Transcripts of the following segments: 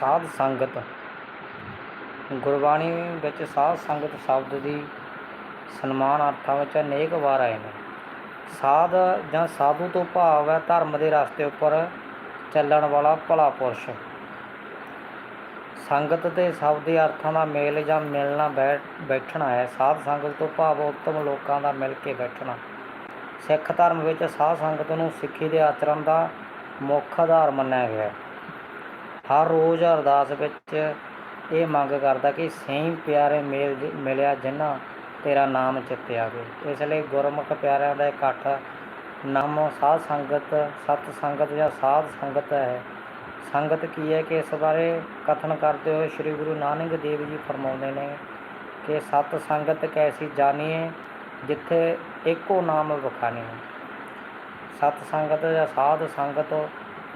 ਸਾਧ ਸੰਗਤ। ਗੁਰਬਾਣੀ ਵਿੱਚ ਸਾਧ ਸੰਗਤ ਸ਼ਬਦ ਦੀ ਸਨਮਾਨ ਅਰਥਾਂ ਵਿੱਚ ਅਨੇਕ ਵਾਰ ਆਏ ਨੇ। ਸਾਧ ਜਾਂ ਸਾਧੂ ਤੋਂ ਭਾਵ ਹੈ ਧਰਮ ਦੇ ਰਸਤੇ ਉੱਪਰ ਚੱਲਣ ਵਾਲਾ ਭਲਾ ਪੁਰਸ਼। ਸੰਗਤ ਤੇ ਦੇ ਅਰਥਾਂ ਦਾ ਮੇਲ ਜਾਂ ਮਿਲਣਾ ਬੈਠ ਬੈਠਣਾ ਹੈ। ਸਾਧ ਸੰਗਤ ਤੋਂ ਭਾਵ ਉੱਤਮ ਲੋਕਾਂ ਦਾ ਮਿਲ ਕੇ ਬੈਠਣਾ। ਸਿੱਖ ਧਰਮ ਵਿੱਚ ਸਾਧ ਸੰਗਤ ਨੂੰ ਸਿੱਖੀ ਦੇ ਆਚਰਣ ਦਾ ਮੁੱਖ ਆਧਾਰ ਮੰਨਿਆ ਗਿਆ ਹੈ। ਹਰ ਰੋਜ਼ ਅਰਦਾਸ ਵਿੱਚ ਇਹ ਮੰਗ ਕਰਦਾ ਕਿ ਸਹੀ ਪਿਆਰੇ ਮੇਲ ਮਿਲਿਆ ਜਿਨ੍ਹਾਂ ਤੇਰਾ ਨਾਮ ਚਿੱਤੇ ਗਏ ਇਸ ਲਈ ਗੁਰਮੁਖ ਪਿਆਰਿਆਂ ਦਾ ਇਕੱਠ ਨਾਮ ਸਾਧ ਸੰਗਤ, ਸਤ ਸੰਗਤ ਜਾਂ ਸਾਧ ਸੰਗਤ ਹੈ। ਸੰਗਤ ਕੀ ਹੈ ਕਿ ਇਸ ਬਾਰੇ ਕਥਨ ਕਰਦੇ ਹੋਏ ਸ੍ਰੀ ਗੁਰੂ ਨਾਨਕ ਦੇਵ ਜੀ ਫਰਮਾਉਂਦੇ ਨੇ ਕਿ ਸਤ ਸੰਗਤ ਕੈਸੀ ਜਾਣੀਏ ਜਿੱਥੇ ਇੱਕੋ ਨਾਮ ਵਖਾਣੇ। ਸਤ ਸੰਗਤ ਜਾਂ ਸਾਧ ਸੰਗਤ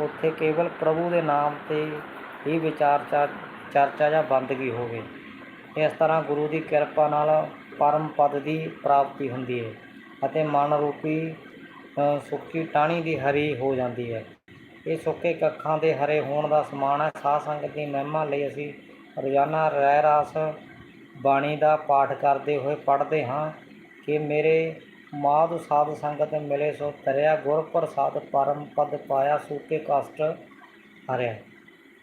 ਉੱਥੇ ਕੇਵਲ ਪ੍ਰਭੂ ਦੇ ਨਾਮ ਤੇ ਹੀ ਵਿਚਾਰ ਚਾ- ਚਰਚਾ ਜਾਂ ਬੰਦਗੀ ਹੋਵੇ। ਇਸ ਤਰ੍ਹਾਂ ਗੁਰੂ ਦੀ ਕਿਰਪਾ ਨਾਲ ਪਰਮ ਪਦ ਦੀ ਪ੍ਰਾਪਤੀ ਹੁੰਦੀ ਹੈ ਅਤੇ ਮਨ ਰੂਪੀ ਸੁੱਕੀ ਟਾਹਣੀ ਦੀ ਹਰੀ ਹੋ ਜਾਂਦੀ ਹੈ। ਇਹ ਸੁੱਕੇ ਕੱਖਾਂ ਦੇ ਹਰੇ ਹੋਣ ਦਾ ਸਮਾਨ ਹੈ। ਸਾਧ ਸੰਗਤ ਦੀ ਮਹਿਮਾ ਲਈ ਅਸੀਂ ਰੋਜ਼ਾਨਾ ਰਹਿ ਰਾਸ ਬਾਣੀ ਦਾ ਪਾਠ ਕਰਦੇ ਹੋਏ ਪੜ੍ਹਦੇ ਹਾਂ ਕਿ ਮੇਰੇ ਮਾਧ ਸਾਧ ਸੰਗਤ ਮਿਲੇ ਸੋ ਤਰਿਆ ਗੁਰ ਪ੍ਰਸਾਦ ਪਰਮ ਪਦ ਪਾਇਆ ਸੂਕੇ ਕਸ਼ਟ ਹਰਿਆ।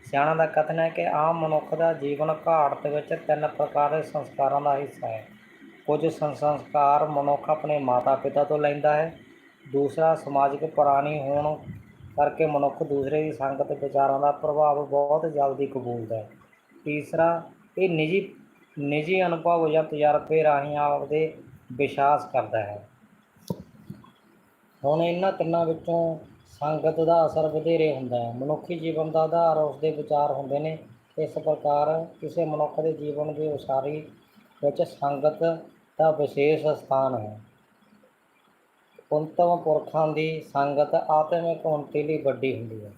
ਸਿਆਣਾ ਦਾ ਕਥਨ ਹੈ ਕਿ ਆਮ ਮਨੁੱਖ ਦਾ ਜੀਵਨ ਘਾੜਤ ਵਿੱਚ ਤਿੰਨ ਪ੍ਰਕਾਰ ਦੇ ਸੰਸਕਾਰਾਂ ਦਾ ਹਿੱਸਾ ਹੈ। ਕੁਝ ਸੰ- ਸੰਸਕਾਰ ਮਨੁੱਖ ਆਪਣੇ ਮਾਤਾ ਪਿਤਾ ਤੋਂ ਲੈਂਦਾ ਹੈ, ਦੂਸਰਾ ਸਮਾਜਿਕ ਪ੍ਰਾਣੀ ਹੋਣ ਕਰਕੇ ਮਨੁੱਖ ਦੂਸਰੇ ਦੀ ਸੰਗਤ ਵਿਚਾਰਾਂ ਦਾ ਪ੍ਰਭਾਵ ਬਹੁਤ ਜਲਦੀ ਕਬੂਲਦਾ ਹੈ। ਤੀਸਰਾ, ਇਹ ਨਿੱਜੀ ਨਿੱਜੀ ਅਨੁਭਵ ਜਾਂ ਤਜਰਬੇ ਰਾਹੀਂ ਆਪਦੇ ਵਿਸ਼ਵਾਸ ਕਰਦਾ ਹੈ। ਹੁਣ ਇਹਨਾਂ ਤਿੰਨਾਂ ਵਿੱਚੋਂ ਸੰਗਤ ਦਾ ਅਸਰ ਵਧੇਰੇ ਹੁੰਦਾ ਹੈ। ਮਨੁੱਖੀ ਜੀਵਨ ਦਾ ਆਧਾਰ ਉਸਦੇ ਵਿਚਾਰ ਹੁੰਦੇ ਨੇ। ਇਸ ਪ੍ਰਕਾਰ ਕਿਸੇ ਮਨੁੱਖ ਦੇ ਜੀਵਨ ਦੀ ਉਸਾਰੀ ਵਿੱਚ ਸੰਗਤ ਦਾ ਵਿਸ਼ੇਸ਼ ਸਥਾਨ ਹੈ। ਉਤਮ ਪੁਰਖਾਂ ਦੀ ਸੰਗਤ ਆਤਮਿਕ ਉન્નਤੀ ਲਈ ਵੱਡੀ ਹੁੰਦੀ ਹੈ।